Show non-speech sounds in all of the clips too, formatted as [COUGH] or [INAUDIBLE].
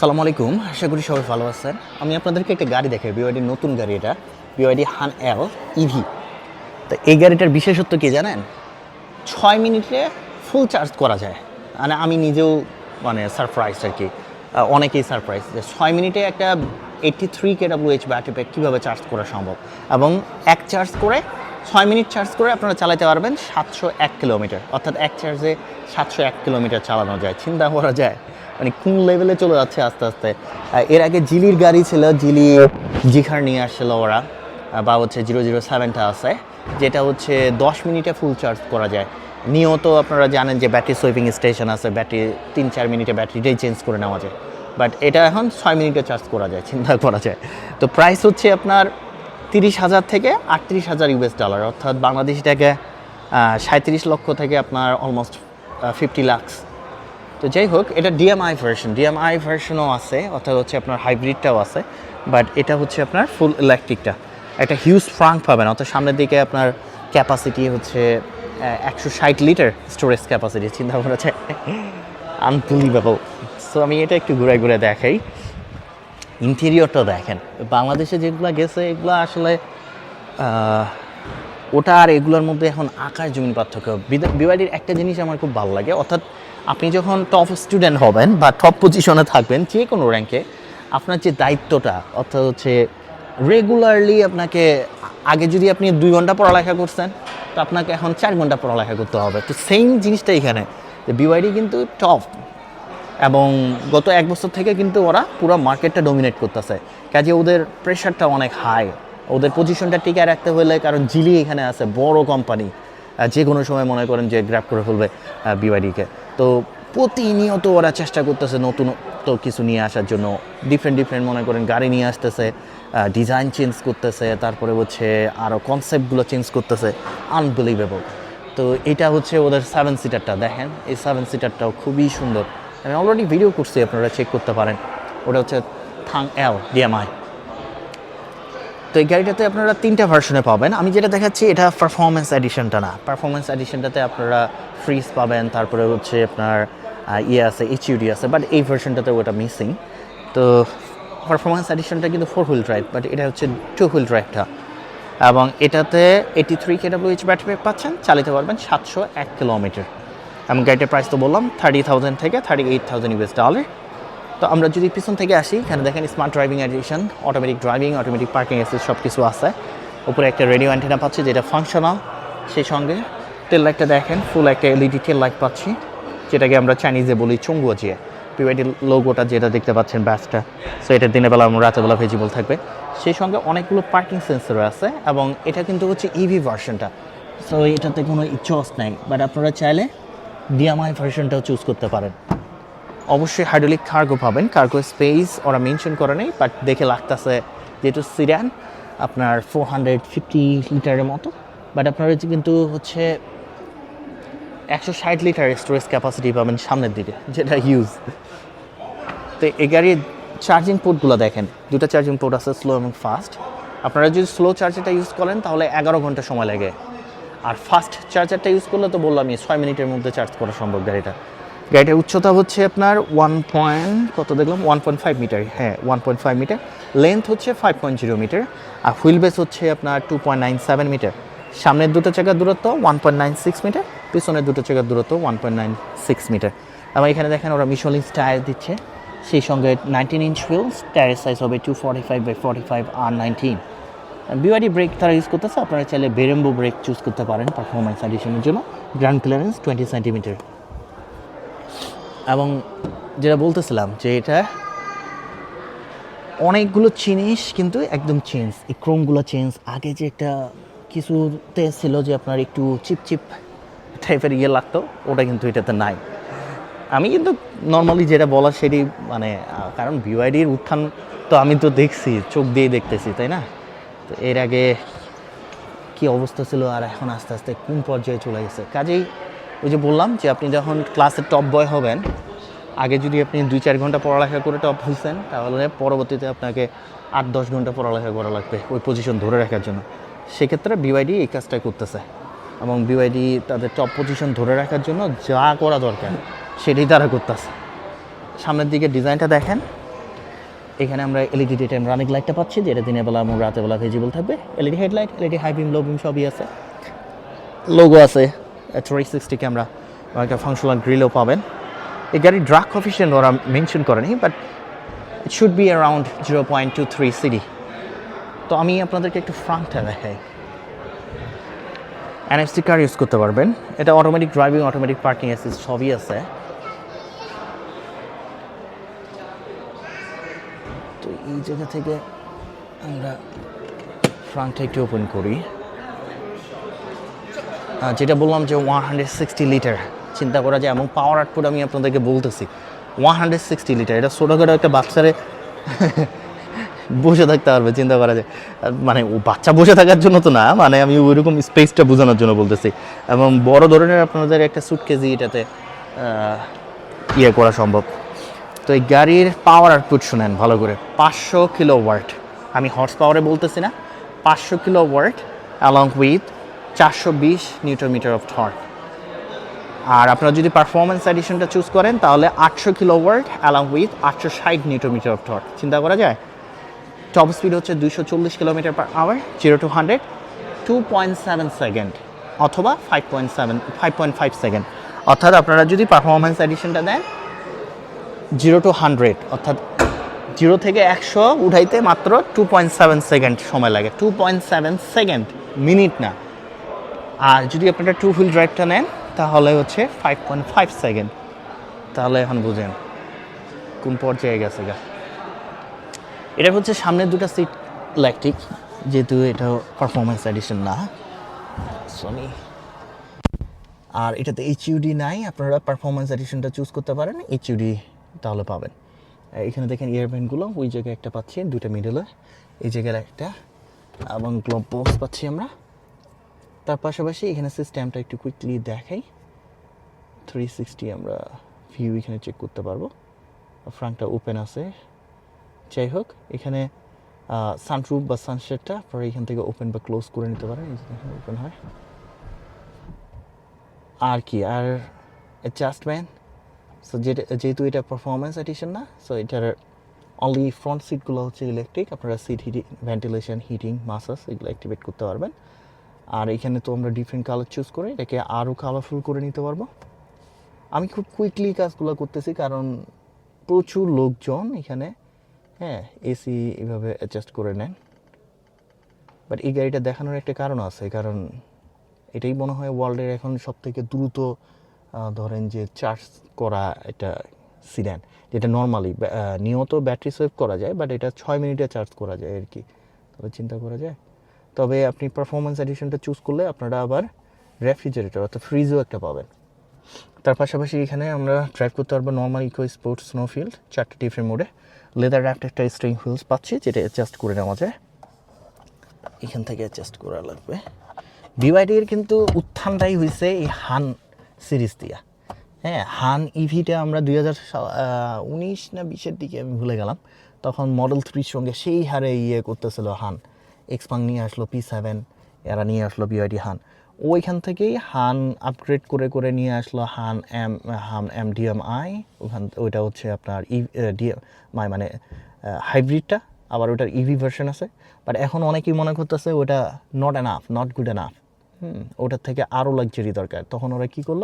সালামু আলাইকুম। আশা করি সবাই ভালো আছেন। আমি আপনাদেরকে একটা গাড়ি দেখাই বিওয়াইডির নতুন গাড়ি এটা বিওয়াইডি হান এল ইভি তো এই গাড়িটার বিশেষত্ব কি জানেন? ছয় মিনিটে ফুল চার্জ করা যায়। মানে আমি নিজেও মানে সারপ্রাইজ আর কি। অনেকেই সারপ্রাইজ যে ছয় মিনিটে একটা eighty three K W H battery pack কীভাবে চার্জ করা সম্ভব? এবং এক চার্জ করে ছয় মিনিট চার্জ করে আপনারা চালাতে পারবেন সাতশো এক কিলোমিটার অর্থাৎ এক চার্জে সাতশো এক কিলোমিটার চালানো যায়, চিন্তা করা যায়। মানে কোন লেভেলে চলে যাচ্ছে আস্তে আস্তে। এর আগে জিলির গাড়ি ছিল, জিলি জিখার নিয়ে আসছিল ওরা বা হচ্ছে জিরো জিরো সেভেনটা আছে, যেটা হচ্ছে দশ মিনিটে ফুল চার্জ করা যায়। নিয়ত আপনারা জানেন যে ব্যাটারি সুইপিং স্টেশন আছে ব্যাটারি তিন চার মিনিটে ব্যাটারিটাই চেঞ্জ করে নেওয়া যায়। বাট এটা এখন ছয় মিনিটে চার্জ করা যায়, চিন্তা করা যায়। তো প্রাইস হচ্ছে আপনার তিরিশ হাজার থেকে আটত্রিশ হাজার ইউএস ডলার অর্থাৎ বাংলাদেশি টাকা সাঁত্রিশ লক্ষ থেকে আপনার অলমোস্ট ফিফটি লাক্স তো যাই হোক, এটা ডিএমআই ভার্সন ডিএমআই ভার্সনও আছে, অর্থাৎ হচ্ছে আপনার হাইব্রিডটাও আছে বাট এটা হচ্ছে আপনার ফুল ইলেকট্রিকটা একটা হিউজ ফ্রাঙ্ক পাবেন, অর্থাৎ সামনের দিকে আপনার ক্যাপাসিটি হচ্ছে একশো ষাট লিটার স্টোরেজ ক্যাপাসিটি চিন্তা করা যায় আনবিলিভেবল সো আমি এটা একটু ঘুরে ঘুরে দেখাই। ইন্টেরিয়রটা দেখেন। বাংলাদেশে যেগুলো গেছে, এগুলো আসলে ওটা আর এগুলোর মধ্যে এখন আকাশ জমিন পার্থক্য। বিওয়াইডির একটা জিনিস আমার খুব ভালো লাগে, অর্থাৎ আপনি যখন টপ স্টুডেন্ট হবেন বা টপ পজিশনে থাকবেন যে কোনো র্যাঙ্কে আপনার যে দায়িত্বটা, অর্থাৎ হচ্ছে রেগুলারলি আপনাকে আগে যদি আপনি দুই ঘণ্টা পড়ালেখা করছেন, তো আপনাকে এখন চার ঘণ্টা পড়ালেখা করতে হবে। তো সেম জিনিসটা এখানে। যে বিওয়াইডি কিন্তু টপ এবং গত এক বছর থেকে কিন্তু ওরা পুরো মার্কেটটা ডমিনেট করতেছে। কাজে ওদের প্রেশারটা অনেক হাই ওদের পজিশনটা টিকায় রাখতে হলে কারণ জিলি এখানে আছে, বড় কোম্পানি যে কোনো সময় মনে করেন যে গ্র্যাপ করে ফেলবে বিওয়াইডিকে তো প্রতিনিয়ত ওরা চেষ্টা করতেছে নতুন তো কিছু নিয়ে আসার জন্য। ডিফারেন্ট ডিফারেন্ট মনে করেন গাড়ি নিয়ে আসতেছে ডিজাইন চেঞ্জ করতেছে, তারপরে হচ্ছে আরও কনসেপ্টগুলো চেঞ্জ করতেছে। আনবিলিভেবল তো এটা হচ্ছে ওদের সেভেন সিটারটা দেখেন, এই সেভেন সিটারটাও খুবই সুন্দর। আমি অলরেডি ভিডিও করছি, আপনারা চেক করতে পারেন। ওটা হচ্ছে থাং এল ডিএমআই তো এই গাড়িটাতে আপনারা তিনটা ভার্সনে পাবেন। আমি যেটা দেখাচ্ছি, এটা পারফরমেন্স এডিশনটা না। পারফরমেন্স এডিশনটাতে আপনারা ফ্রিজ পাবেন, তারপরে হচ্ছে আপনার ইয়ে আছে এইচইউডি আছে বাট এই ভার্সনটাতে ওটা মিসিং তো পারফরমেন্স এডিশনটা কিন্তু ফোর হুইল ড্রাইভ বাট এটা হচ্ছে টু হুইল ড্রাইভটা এবং এটাতে এইটি থ্রি কেডাব্লিউএইচ ব্যাটারি পাচ্ছেন, চালাতে পারবেন সাতশো এক কিলোমিটার এবং গাড়িটার প্রাইস তো বললাম থার্টি থাউজেন্ড থেকে thirty eight thousand US dollar তো আমরা যদি পিছন থেকে আসি, এখানে দেখেন smart driving edition automatic driving automatic parking এসে সব কিছু আছে। উপরে একটা রেডিও অ্যান্টেনা পাচ্ছি যেটা ফাংশনাল সেই সঙ্গে তেল লাইটটা দেখেন ফুল একটা এলইডি টেল লাইট পাচ্ছি, যেটাকে আমরা চাইনিজে বলি চুঙ্গুয়াজিয়ে। পিওয়াইডি লোগোটা যেটা দেখতে পাচ্ছেন ব্যাসটা সো এটা দিনের বেলা এবং রাতের বেলা ভিজিবল থাকবে। সেই সঙ্গে অনেকগুলো পার্কিং সেন্সর আছে এবং এটা কিন্তু হচ্ছে ইভি ভার্সনটা সো এটাতে কোনো চয়েস নাই বাট আপনারা চাইলে ডিএমআই ভার্সনটাও চুজ করতে পারেন। অবশ্যই হাইড্রোলিক কার্গো পাবেন। কার্গো স্পেস ওরা মেনশন করে নেই বাট দেখে লাগতেছে যেহেতু সিরিয়ান আপনার ফোর হান্ড্রেড ফিফটি লিটারের মতো। বাট আপনার কিন্তু হচ্ছে একশো ষাট লিটার স্টোরেজ ক্যাপাসিটি পাবেন সামনের দিকে, যেটা হিউজ তো এই গাড়ির চার্জিং পোর্টগুলো দেখেন, দুটো চার্জিং পোর্ট আছে স্লো এবং ফাস্ট আপনারা যদি স্লো চার্জারটা ইউজ করেন, তাহলে এগারো ঘণ্টা সময় লাগে। আর ফাস্ট চার্জারটা ইউজ করলে তো বললাম ছয় মিনিটের মধ্যে চার্জ করা সম্ভব গাড়িটা। গাড়িটার উচ্চতা হচ্ছে আপনার ওয়ান পয়েন্ট কত দেখলাম? ওয়ান পয়েন্ট ফাইভ মিটার হ্যাঁ one point five metre length হচ্ছে ফাইভ পয়েন্ট জিরো মিটার আর হুইল বেস হচ্ছে আপনার two point nine seven metre সামনের দুটো চাকার দূরত্ব one point nine six metre পিছনের দুটো চাকার দূরত্ব one point nine six metre এবং এখানে দেখেন ওরা মিশলিন টায়ার দিচ্ছে, সেই সঙ্গে নাইনটিন ইঞ্চ হুইলস টায়ারের সাইজ হবে two forty five by forty five R nineteen বিওয়াডি brake তারা ইউজ করতেছে, আপনারা চাইলে বেরেম্বো ব্রেক চুজ করতে পারেন পারফরমেন্স এডিশনের জন্য গ্রাউন্ড ক্লিয়ারেন্স টোয়েন্টি সেন্টিমিটার এবং যেটা বলতেছিলাম যে এটা অনেকগুলো জিনিস কিন্তু একদম চেঞ্জ এই ক্রোমগুলো চেঞ্জ আগে যে একটা কিছুতে ছিল যে আপনার একটু চিপ চিপ টাইপের ইয়ে লাগতো, ওটা কিন্তু এটাতে নাই। আমি কিন্তু নর্মালি যেটা বলার সেটি মানে কারণ বিওয়াইডির উত্থান তো আমি তো দেখছি, চোখ দিয়ে দেখতেছি, তাই না? তো এর আগে কি অবস্থা ছিল আর এখন আস্তে আস্তে কোন পর্যায়ে চলে গেছে? কাজেই ওই যে বললাম যে আপনি যখন ক্লাসের টপ বয় হবেন, আগে যদি আপনি দুই চার ঘণ্টা পড়ালেখা করে টপ হয়েছেন তাহলে পরবর্তীতে আপনাকে আট দশ ঘণ্টা পড়ালেখা করা লাগবে ওই পজিশন ধরে রাখার জন্য। সেক্ষেত্রে বিওয়াইডি এই কাজটাই করতেছে এবং বিওয়াইডি তাদের টপ পজিশন ধরে রাখার জন্য যা করা দরকার, সেটাই তারা করতেছে। সামনের দিকে ডিজাইনটা দেখেন। এখানে আমরা এলইডি ডে টাইম রানিং লাইটটা পাচ্ছি, যেটা দিনের বেলা এবং রাতের বেলা ভিজিবল থাকবে। LED headlight LED high beam low beam সবই আছে। লোগো আছে থ্রি সিক্সটি ক্যামেরা একটা ফাংশনাল গ্রিলও পাবেন। এই গাড়ির ড্রাগ কফিসিয়েন্ট ওরা মেনশন করেনি but it should be around zero point two three CD তো আমি আপনাদেরকে একটু ফ্রন্টটা দেখাই। এনএফসি কার ইউজ করতে পারবেন। এটা automatic driving automatic parking assist সবই আছে। এই জায়গা থেকে আমরা ফ্রন্টটা একটু ওপেন করি। যেটা বললাম যে ওয়ান হান্ড্রেড সিক্সটি লিটার চিন্তা করা যায় এবং পাওয়ার আউটপুট আমি আপনাদেরকে বলতেছি। ওয়ান হান্ড্রেড সিক্সটি লিটার এটা ছোটোখাটো একটা বাচ্চারে [LAUGHS] বসে থাকতে পারবে, চিন্তা করা যায়। মানে ও বাচ্চা বসে থাকার জন্য তো না মানে আমি ওইরকম স্পেসটা বোঝানোর জন্য বলতেছি। এবং বড় ধরনের আপনাদের একটা সুটকেজি এটাতে ইয়ে করা সম্ভব। তো এই গাড়ির পাওয়ার আউটপুট শুনেন ভালো করে। পাঁচশো কিলো ওয়ার্ট আমি হর্স পাওয়ারে বলতেছি না। পাঁচশো কিলো ওয়ার্ট অ্যালং উইথ চারশো বিশ নিউটন মিটার অফ থর্ক আর আপনারা যদি পারফরমেন্স এডিশনটা চুজ করেন, তাহলে আটশো কিলো ওয়ার্ড অ্যালং উইথ আটশো ষাট নিউটন মিটার অফ থর্ক চিন্তা করা যায়? টপ স্পিড হচ্ছে দুইশো চল্লিশ kilometre per hour zero to hundred two point seven second অথবা five point seven five point five second অর্থাৎ আপনারা যদি পারফরমেন্স এডিশনটা দেন জিরো টু হান্ড্রেড, অর্থাৎ জিরো থেকে একশো উঠাইতে মাত্র টু পয়েন্ট সেভেন সেকেন্ড সময় লাগে। Two point seven second minute না। আর যদি আপনারা টু হুইল ড্রাইভটা নেন, তাহলে হচ্ছে ফাইভ পয়েন্ট ফাইভ সেকেন্ড তাহলে এখন বুঝেন কোন পর্যায়ে গেছে গা। এটা হচ্ছে সামনের দুটো সিট ইলেকট্রিক যেহেতু এটা পারফরমেন্স এডিশন না। সনি আর এটাতে এইচইউডি নাই, আপনারা পারফরমেন্স এডিশনটা চুজ করতে পারেন। এইচইউডি তাহলে পাবেন। এখানে দেখেন এয়ারব্যান্ডগুলো ওই জায়গায় একটা পাচ্ছি, দুইটা মিডলে এই জায়গায় একটা, এবং গ্লোব বক্স পাচ্ছি আমরা। তার পাশাপাশি এখানে সিস্টেমটা একটু কুইকলি দেখাই। থ্রি সিক্সটি আমরা ভিউ এখানে চেক করতে পারব। ফ্রান্টটা ওপেন আছে। যাই হোক, এখানে সানরুফ বা সানশেডটা আপনারা এখান থেকে ওপেন বা ক্লোজ করে নিতে পারেন। ওপেন হয়। আর কি, আর অ্যাডজাস্টমেন্ট সো যেহেতু এটা পারফরমেন্স এডিশন না সো এটার অনলি ফ্রন্ট সিটগুলো হচ্ছে ইলেকট্রিক আপনারা seat heating ventilation heating massage এগুলো অ্যাক্টিভেট করতে পারবেন। আর এখানে তো আমরা ডিফারেন্ট কালার চুজ করে এটাকে আরও কালারফুল করে নিতে পারব। আমি খুব কুইকলি কাজগুলো করতেছি কারণ প্রচুর লোকজন এখানে হ্যাঁ এসি এভাবে অ্যাডজাস্ট করে নেন। বাট এই গাড়িটা দেখানোর একটা কারণ আছে, কারণ এটাই মনে হয় ওয়ার্ল্ডের এখন সব থেকে দ্রুত ধরেন যে চার্জ করা এটা সিড্যান যেটা নর্মালি নিয়ত ব্যাটারি সেভ করা যায় বাট এটা ছয় মিনিটে চার্জ করা যায় আর কি। তবে চিন্তা করা যায়। তবে আপনি পারফরমেন্স এডিশনটা চুজ করলে আপনারা আবার রেফ্রিজারেটর অর্থাৎ ফ্রিজও একটা পাবেন। তার পাশাপাশি এখানে আমরা ড্রাইভ করতে পারব নর্মাল ইকো স্পোর্টস স্নোফিল্ড চারটে ডিফারেন্ট মোডে লেদার র্যাপড একটা স্ট্রিং হুইলস পাচ্ছি, যেটা অ্যাডজাস্ট করে নেওয়া যায়। এখান থেকে অ্যাডজাস্ট করা লাগবে। বিওয়াইডির কিন্তু উত্থানটাই হয়েছে এই হান সিরিজ দিয়া। হ্যাঁ হান ইভিটা আমরা দুই হাজার উনিশ না বিশের দিকে আমি ভুলে গেলাম। তখন মডেল থ্রির সঙ্গে সেই হারে ইয়ে করতেছিল হান। এক্সপাং নিয়ে আসলো পি সেভেন এরা নিয়ে আসলো বিওয়াইডি হান। ওইখান থেকেই হান আপগ্রেড করে করে নিয়ে আসলো Han M Han M DM I ওখান, ওইটা হচ্ছে আপনার ই ডিএম আই মানে হাইব্রিডটা আবার ওটার ইভি ভার্সন আছে। বাট এখন অনেকেই মনে করতেছে ওটা not enough not good enough hmm, ওটার থেকে আরও লাক্সারি দরকার। তখন ওরা কি করল?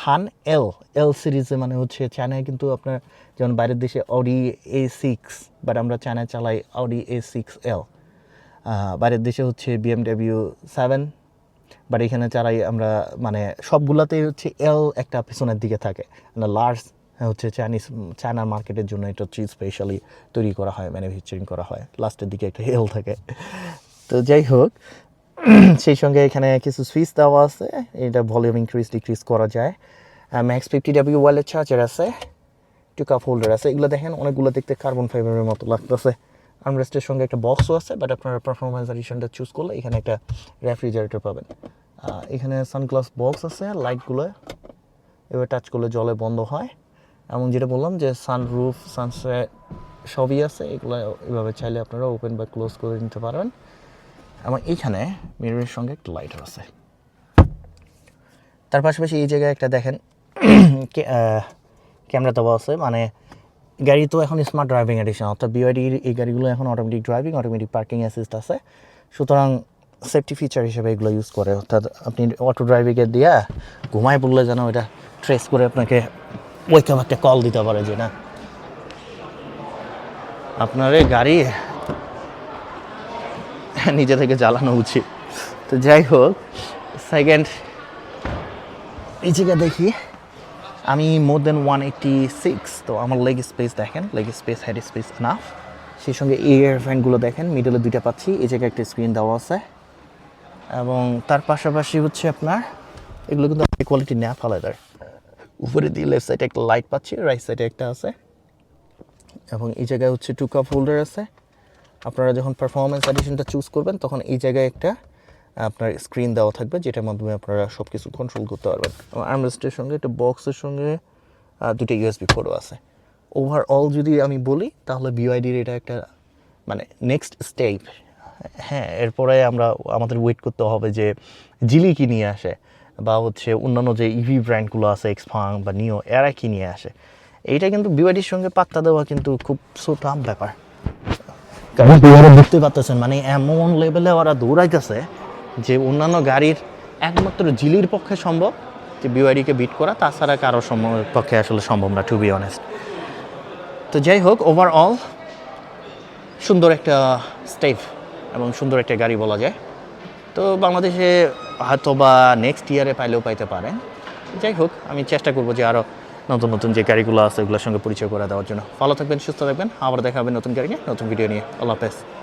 হান এল এল সিরিজে মানে হচ্ছে চায়নায় কিন্তু আপনার যেমন বাইরের দেশে অডি এ সিক্স বাট আমরা চায়নায় চালাই অডি এ সিক্স এল বাইরের দেশে হচ্ছে বিএমডাব্লিউ সেভেন বাট এখানে চালাই আমরা মানে সবগুলাতেই হচ্ছে এল একটা পিছনের দিকে থাকে। লার্জ হচ্ছে চাইনিজ চায়নার মার্কেটের জন্য এটা হচ্ছে স্পেশালি তৈরি করা হয় ম্যানুফ্যাকচারিং করা হয়। লাস্টের দিকে একটা এল থাকে। তো যাই হোক [CLEARS THROAT] সেই সঙ্গে এখানে কিছু সুইচ দেওয়া আছে। এটা ভলিউম ইনক্রিজ, ডিক্রিজ করা যায়। Max fifty W wallet charger আছে টু কাপ হোল্ডার আছে। এগুলো দেখেন, অনেকগুলো দেখতে কার্বন ফাইবারের মতো লাগতেছে। আর্মরেস্টের সঙ্গে একটা বক্সও আছে বাট আপনারা পারফরমেন্স এডিশনটা চুজ করলে এখানে একটা রেফ্রিজারেটর পাবেন। এখানে সানগ্লাস বক্স আছে লাইটগুলো এবার টাচ করলে জলে বন্ধ হয়। এবং যেটা বললাম যে সানরুফ সানসেট সবই আছে। এগুলো এভাবে চাইলে আপনারা ওপেন বা ক্লোজ করে নিতে পারবেন। এবং এইখানে মিররের সঙ্গে একটা লাইটার আছে। তার পাশাপাশি এই জায়গায় একটা দেখেন [CLEARS THROAT] ক্যামেরা দেওয়া আছে। মানে গাড়ি তো এখন স্মার্ট ড্রাইভিং এডিশন অর্থাৎ বিওয়াইডির এই গাড়িগুলো এখন automatic driving automatic parking assist আছে। সুতরাং সেফটি ফিচার হিসেবে এগুলো ইউজ করে। অর্থাৎ আপনি অটো ড্রাইভিংয়ে দিয়ে ঘুমায় পড়লে যেন এটা ট্রেস করে আপনাকে ওইখানে একটা কল দিতে পারে যে, না, আপনার এই গাড়ি নিজে থেকে জ্বালানো উচিত। তো যাই হোক সেকেন্ড এই জায়গা দেখি। আমি মোর দেন ওয়ান এইটি সিক্স তো আমার লেগ স্পেস দেখেন leg space head space enough সেই সঙ্গে এয়ার ফ্যানগুলো দেখেন মিডলে দুইটা পাচ্ছি, এই জায়গায় একটা স্ক্রিন দেওয়া আছে। এবং তার পাশাপাশি হচ্ছে আপনার, এগুলো কিন্তু হাই কোয়ালিটি ন্যাপ আলাদা উপরে দিয়ে লেফট সাইডে একটা লাইট পাচ্ছি রাইট সাইডে একটা আছে। এবং এই জায়গায় হচ্ছে টু কাপ হোল্ডার আছে। আপনারা যখন পারফরমেন্স এডিশনটা চুজ করবেন, তখন এই জায়গায় একটা আপনার স্ক্রিন দেওয়া থাকবে, যেটার মাধ্যমে আপনারা সব কিছু কন্ট্রোল করতে পারবেন। আর্মরেস্টের সঙ্গে, একটা বক্সের সঙ্গে দুটো ইউএসবি ফোরও আছে। ওভারঅল যদি আমি বলি, তাহলে বিওআইডির এটা একটা মানে নেক্সট স্টেপ হ্যাঁ এরপরে আমরা, আমাদের ওয়েট করতে হবে যে জিলি কি নিয়ে আসে, বা হচ্ছে অন্যান্য যে ইভি ব্র্যান্ডগুলো আছে এক্সফাং বা নিও এরা কি নিয়ে আসে। এইটা কিন্তু বিওআইডির সঙ্গে পাত্তা দেওয়া কিন্তু খুব সুটাম ব্যাপার। কারণ ওরা বুঝতে পারতেছেন মানে এমন লেভেলে ওরা দৌড়াইতেছে যে অন্যান্য গাড়ির একমাত্র জিলির পক্ষে সম্ভব যে বিওয়াইডিকে বিট করা তাছাড়া কারও পক্ষে আসলে সম্ভব না টু বি অনেস্ট তো যাই হোক ওভারঅল সুন্দর একটা স্টেপ এবং সুন্দর একটা গাড়ি বলা যায়। তো বাংলাদেশে হয়তো বা নেক্সট ইয়ারে পাইলেও পাইতে পারেন। যাই হোক আমি চেষ্টা করব যে আরও নতুন নতুন যে গাড়িগুলো আছে, ওগুলোর সঙ্গে পরিচয় করে দেওয়ার জন্য। ভালো থাকবেন, সুস্থ থাকবেন। আবার দেখা হবে নতুন গাড়ি নিয়ে, নতুন ভিডিও নিয়ে। আল্লাহ হাফেজ।